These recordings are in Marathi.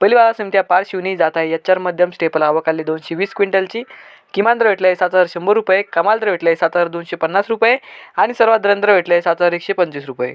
पहिली बाजार समिती आहे पार शिवनी जात आहे. एच आर मध्यम स्टेपल आवक आली. दोनशे वीस क्विंटलची. किमान दर आहे सात हजार शंभर रुपये. कमाल दर आहे सात हजार दोनशे पन्नास रुपये. आणि सर्वात रंद्र भेटलं आहे सात हजार एकशे पंचवीस रुपये.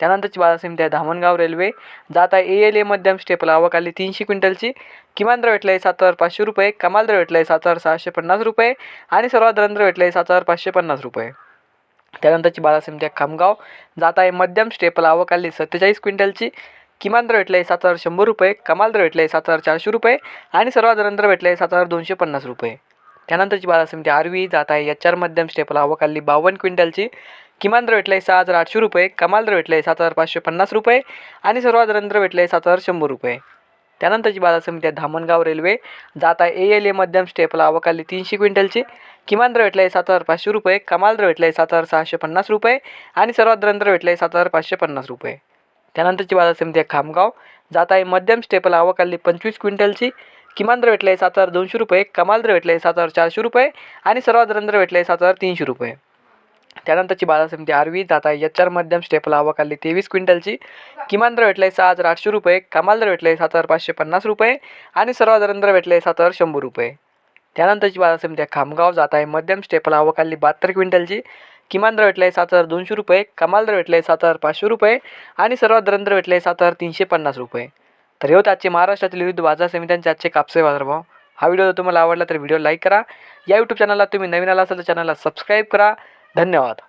त्यानंतरची बाजार समिती आहे धामणगाव रेल्वे. जात आहे ए एल ए मध्यम स्टेपल आवक आली. तीनशे क्विंटलची. किमान दर आहे सात हजार पाचशे रुपये. कमाल दर आहे सात हजार सहाशे पन्नास रुपये. आणि सर्वात रंद्र भेटलं आहे सात हजार पाचशे पन्नास रुपये. त्यानंतरची बाजार समिती आहे खामगाव. जात आहे मध्यम स्टेपल आवक आली. सत्तेचाळीस क्विंटलची. किमान दर भेटले सात हजार शंभर रुपये कमाल दर भेटले सात हजार चारशे रुपये आणि सर्वात दर आहे सात हजार दोनशे पन्नास रुपये. त्यानंतरची बाजार समिती आरवी जात आहे. या आर मध्यम स्टेपला आवक बावन्न क्विंटलची किमान दर आहे सहा हजार आठशे रुपये कमाल दर आहे सात हजार पाचशे पन्नास रुपये आणि सर्वात दर आहे सात हजार शंभर रुपये. त्यानंतरची बाजार समिती आहे धामणगाव रेल्वे. जात आहे ए एल ए मध्यम स्टेपला अवकाली तीनशे क्विंटलची किमान दर आहे सात हजार पाचशे रुपये कमाल दर आहे सात हजार सहाशे पन्नास रुपये आणि सर्वात दर आहे सात हजार पाचशे पन्नास रुपये. त्यानंतरची बाजार समिती आहे खामगाव. जात आहे मध्यम स्टेपल आवक आली पंचवीस क्विंटलची. किमान दर आहे सात हजार दोनशे रुपये. कमाल दर भेटले सात हजार चारशे रुपये. आणि सर्वात दर भेटले सात हजार तीनशे रुपये. त्यानंतरची बाजार समिती आरवी. जात आहे एच आर मध्यम स्टेपल आवक आली तेवीस क्विंटलची. किमान दर आहे सहा हजार आठशे रुपये. कमाल दर आहे सात हजार पाचशे पन्नास रुपये. आणि सर्वात दर भेटले सात हजार शंभर रुपये. त्यानंतरची बाजार समिती आहे खामगाव जात आहे. मध्यम स्टेपल आवक बहात्तर क्विंटलची. किमान दर भेटले सात हजार दोनशे रुपये. कमाल दर भेटले सात हजार पाचशे रुपये. आणि सर्वात दरंदर भेटलं आहे सात हजार तीनशे पन्नास रुपये. तर हे होते आजचे महाराष्ट्रातील विविध बाजार समित्यांचे आजचे कापसे बाजारभाव हा व्हिडिओ जर तुम्हाला आवडला तर व्हिडिओ लाईक करा. या यूट्यूब चॅनलला तुम्ही नवीन आला असाल तर चॅनलला सबस्क्राईब करा. धन्यवाद.